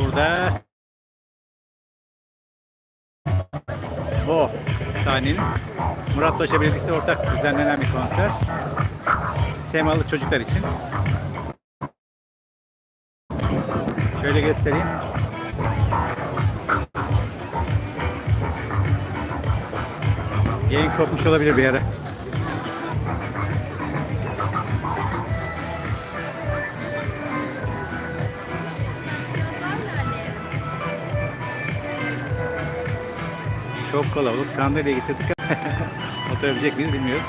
burada bu sahnenin Murat Paşa Belediyesi ortak düzenlenen bir konser. Semalı çocuklar için. Şöyle göstereyim. Yayın kopmuş olabilir bir ara. Çok kalabalık. Sandalye getirdik. Oturabilecek miyiz bilmiyoruz.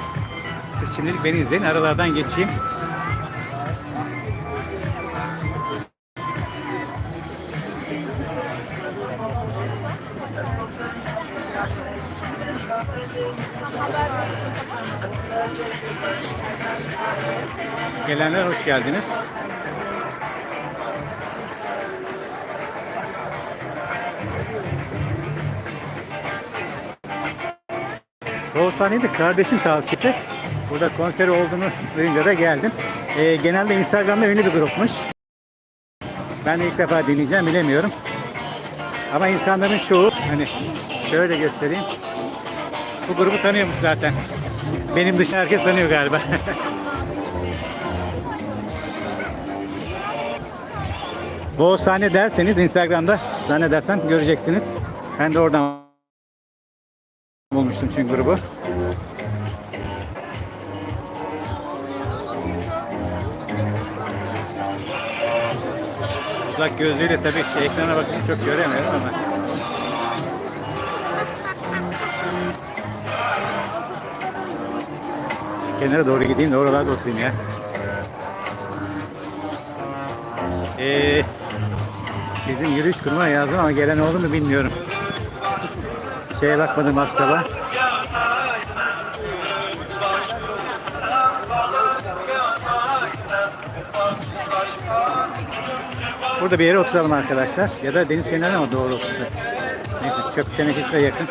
Siz şimdilik beni izleyin. Aralardan geçeyim. Gelenler hoş geldiniz. Oğuzhan'ı da kardeşim tavsiye. Burada konseri olduğunu duyunca da geldim. Ee, genelde Instagram'da ünlü bir grupmuş. Ben de ilk defa dinleyeceğim bilemiyorum. Ama insanların çoğu hani şöyle göstereyim. Bu grubu tanıyormuş zaten. Benim dışında herkes tanıyor galiba. Bu sahne derseniz Instagram'da zannedersem göreceksiniz. Ben de oradan bulmuştum çünkü grubu. Uzak gözlüğüyle tabii şey, ekrana bakınca çok göremiyorum ama. Kenara doğru gideyim de oralarda oturayım ya. Ee, bizim yürüyüş kuruma yazdım ama gelen oldu mu bilmiyorum. Şeye bakmadım WhatsApp'a. Burada bir yere oturalım arkadaşlar. Ya da deniz kenarına mı doğru otursak? Neyse çöp tenekesi de yakın.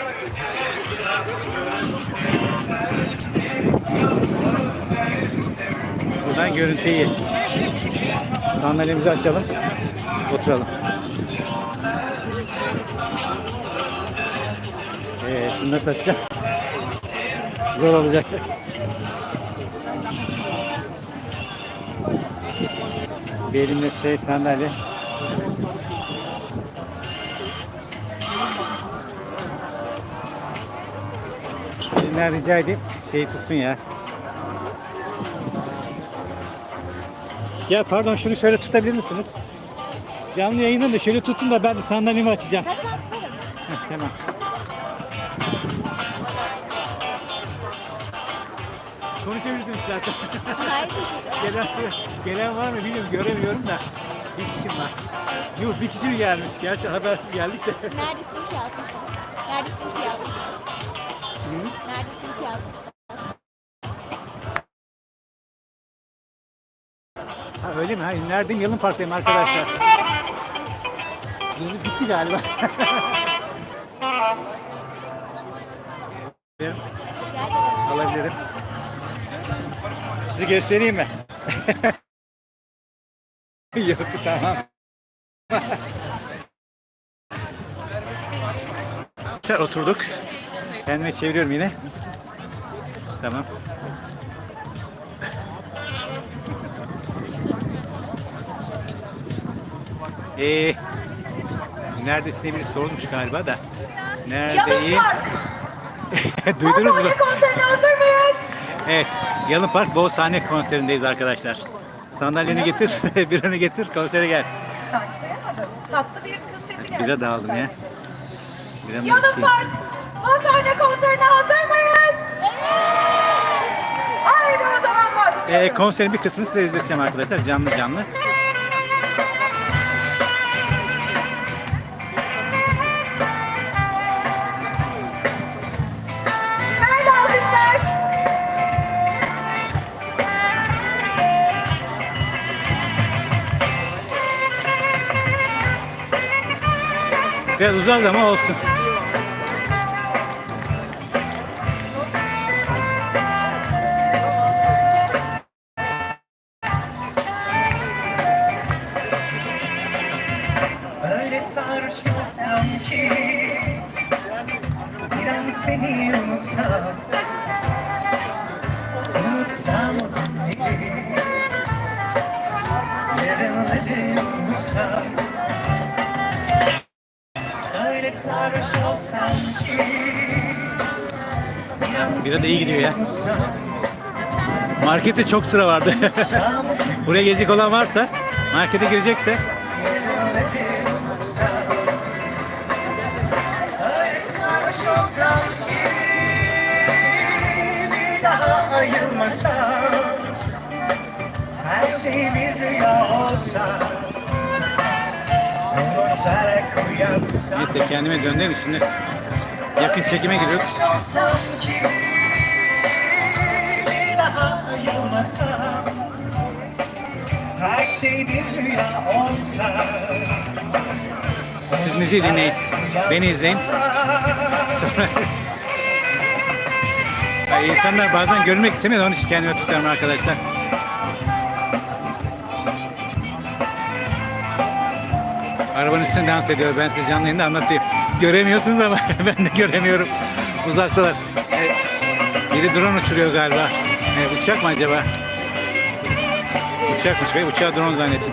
Buradan görüntü iyi. Sandalyemizi açalım. Oturalım. Nasıl açacağım? Zor olacak. Bir elimde şey sandalye. Elinden rica edeyim. Şeyi tutsun ya. Ya pardon şunu şöyle tutabilir misiniz? Canlı yayında da şöyle tutun da ben sandalyemi açacağım. Heh, tamam. Konuşabilirsiniz zaten. Hayır gelen, gelen var mı bilmiyorum göremiyorum da bir kişi var. Yok bir kişi mi gelmiş? Gerçi habersiz geldik de. Neredesin ki yazmışlar. Neredesin ki yazmışlar. Neredesin ki yazmışlar. Ha öyle mi? Ha, neredeyim? Yalın Park'tayım arkadaşlar. Müzik bitti galiba. Alabilirim. Sizi göstereyim mi? Yok tamam. Oturduk. Kendime çeviriyorum yine. Tamam. Ee, neredesin diye biri sormuş galiba da. Neredeyim? Duydunuz mu? konserine hazır mıyız? Evet, Yalın Park Boğaz sahne konserindeyiz arkadaşlar. Sandalyeni getir, biranı getir, konsere gel. Saklayamadım. Tatlı bir kız sesi geldi. Bira da aldım ya. Yanım içeyim. Park konserine konserine hazır mıyız? Evet. Haydi o zaman başlayalım. Ee, konserin bir kısmını size izleteceğim arkadaşlar, canlı canlı. Biraz uzak ama olsun. Sarhoş olsam ki Bira da iyi gidiyor ya. Markette çok sıra vardı. Buraya gelecek olan varsa, markete girecekse Her şey bir rüya olsa neyse kendime döndüm şimdi. Yakın çekime giriyoruz. Her şey bir rüya olsa Siz müziği dinleyin. Beni izleyin. Sonra... Ay, insanlar bazen görmek istemiyor onun için kendime tutuyorum arkadaşlar. Arabanın üstünde dans ediyor. Ben size canlı yayında anlatayım. Göremiyorsunuz ama ben de göremiyorum. Uzaktalar. Evet. Biri drone uçuruyor galiba. Evet, uçak mı acaba? Uçakmış be. Uçağı drone zannettim.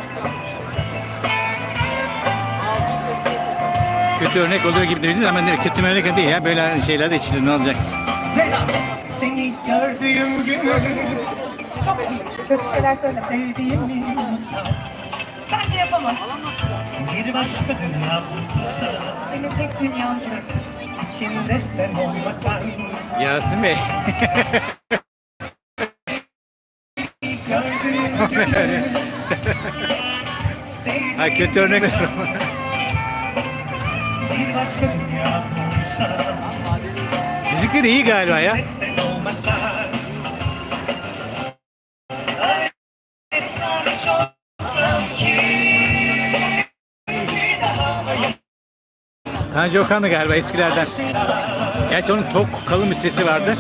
Kötü örnek oluyor gibi dediniz ama kötü örnek değil ya. Böyle şeyler de içilir ne olacak? Seni gördüğüm gün Çok iyi. Kötü şeyler söyleme. Sevdiğimi Bence yapamaz. Bir başka dünya bulsa Senin tek dünyan burası. İçinde sen olmasan Yasin Bey. Ha, kötü örnek bir başka dünya Müzikleri iyi galiba ya. Sen olmasan Tanju Okan'dı galiba eskilerden. Gerçi onun tok kalın bir sesi vardı.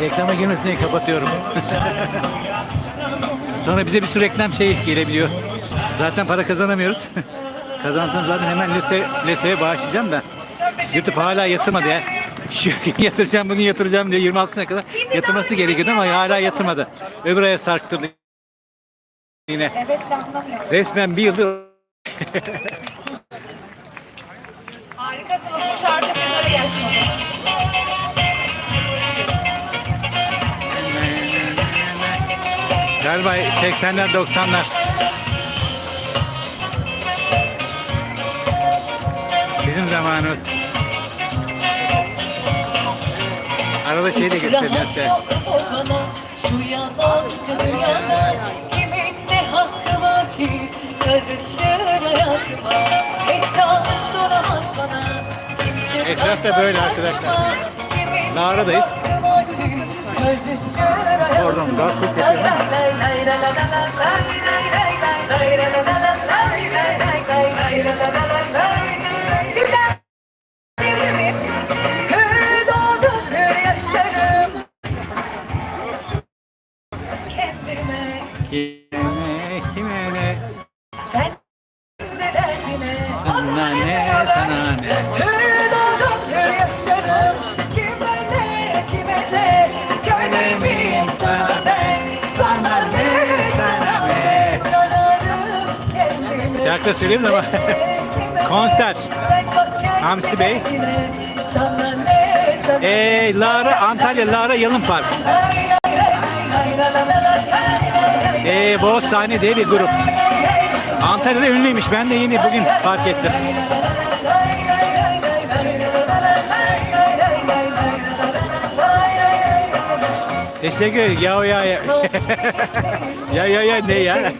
Reklama girmesin diye kapatıyorum. Sonra bize bir sürü reklam şey gelebiliyor. Zaten para kazanamıyoruz. Kazansam zaten hemen lise, liseye bağışlayacağım da. YouTube hala yatırmadı ya. Şu yatıracağım bunu yatıracağım diye 26'sına kadar yatırması gerekiyordu ama hala yatırmadı. Öbür aya sarktırdı yine. Resmen bir yıldır Harikasın onun şarkı sesleri gelsin galiba 80'ler 90'lar. Bizim zamanımız. Arada şey de gösteriyor size. Şu dünyada kimin ne hakkı var ki karışır hayatıma hesap soramaz bana Etraf da böyle arkadaşlar. Lara'dayız. Pardon, daha sana ne? Sararım kendime. Şarkı da söyleyeyim ama konser. Hamsi Bey. Ee, Lara, Antalya Lara Yalın Park. Ee, Boğaz Sahne diye bir grup. Antalya'da ünlüymüş. Ben de yeni bugün fark ettim. Teşekkür ederim. Ya ya ya. ya ya ya ne ya?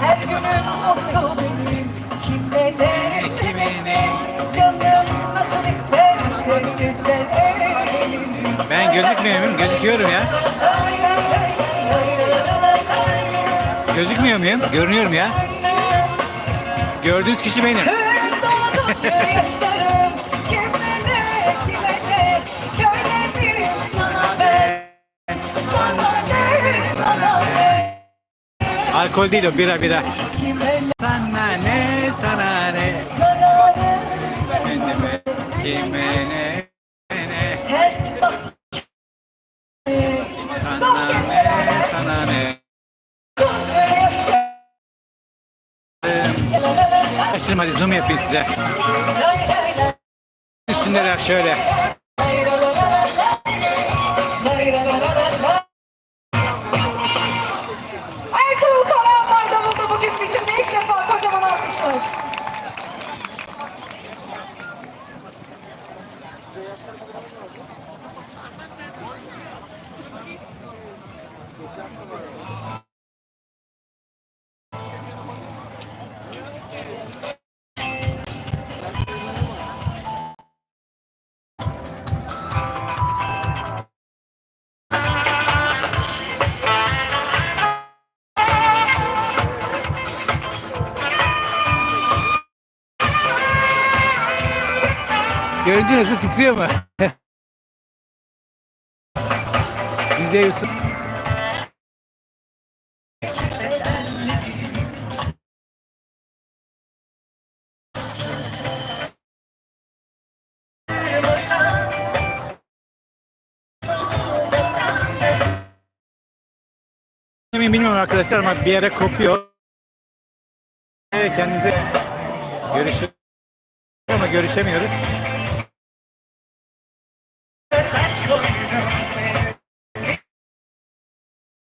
Her günüm mutlu benim. Kimle severim. Canım Ben gözükmüyor muyum? Gözüküyorum ya. Gözükmüyor muyum? Görünüyorum ya. Gördüğünüz kişi benim. Alkol değil o bira bira. Sana ne. sana ne Kendime kime Açtırım hadi zoom yapayım size. Üstünde bak şöyle. Ertuğrul Karahan davulda bugün bizimle ilk defa kocaman alkışlar. Görüntü nasıl titriyor mu? Yüzde yüz. Bilmiyorum arkadaşlar ama bir yere kopuyor. Kendinize görüşürüz ama görüşemiyoruz.